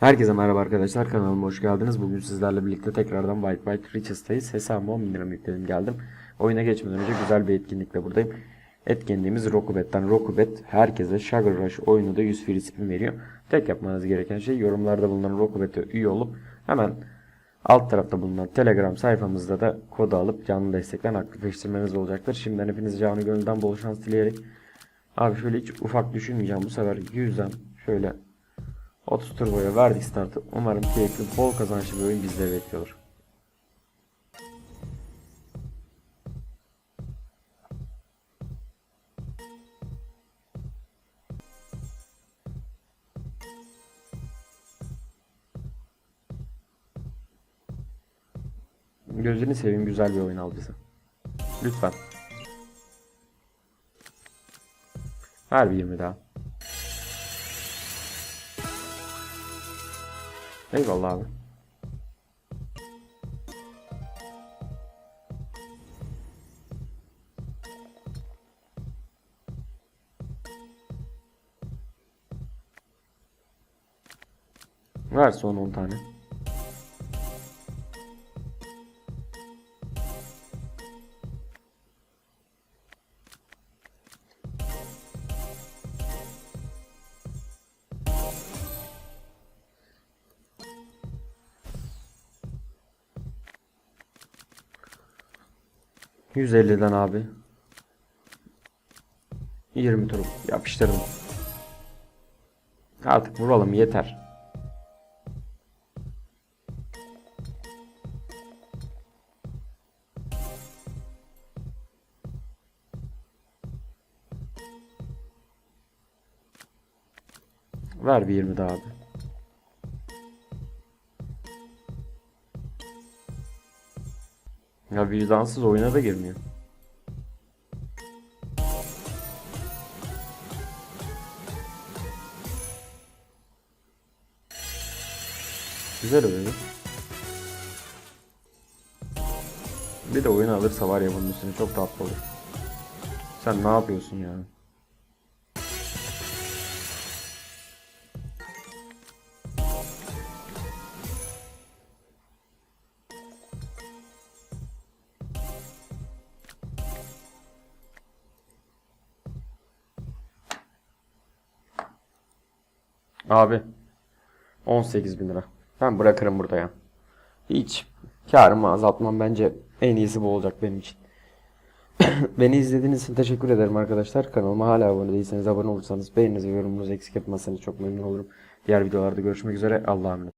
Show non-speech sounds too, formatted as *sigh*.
Herkese merhaba arkadaşlar kanalıma hoş geldiniz. Bugün sizlerle birlikte tekrardan White White Riches'tayız. Hesabıma 10 lira yükledim geldim. Oyuna geçmeden önce güzel bir etkinlikle buradayım. Etkinliğimiz Rokubet'ten. Rokubet herkese Sugar Rush oyunu da 100 free spin veriyor. Tek yapmanız gereken şey yorumlarda bulunan Rokubet'e üye olup hemen alt tarafta bulunan Telegram sayfamızda da kodu alıp canlı destekten aktifleştirmeniz olacaktır. Şimdiden hepinize canı gönülden bol şans dileyerek Abi şöyle hiç ufak düşünmeyeceğim bu sefer 100'den şöyle 30 turboya verdik startı. Umarım keyifli, bol kazançlı bir oyun bizleri bekliyor. Gözünü seveyim güzel bir oyun al bize. Lütfen. Ver bir 20 daha. Eyvallah abi. Ver son 10 tane. %50'den abi. 20 tur yapıştırdım. Artık vuralım yeter. Ver bir 20 daha abi. Ya vicdansız oyuna da girmiyor. Güzel oyun. Bir de oyunu alırsa var ya bunun üstüne çok tatlı olur. Sen ne yapıyorsun ya? Abi 18 bin lira. Ben bırakırım burada ya. Hiç karımı azaltmam bence en iyisi bu olacak benim için. *coughs* Beni izlediğiniz için teşekkür ederim arkadaşlar. Kanalıma hala abone değilseniz abone olursanız beğeninizi ve yorumunuzu eksik etmezseniz çok memnun olurum. Diğer videolarda görüşmek üzere. Allah'a emanet.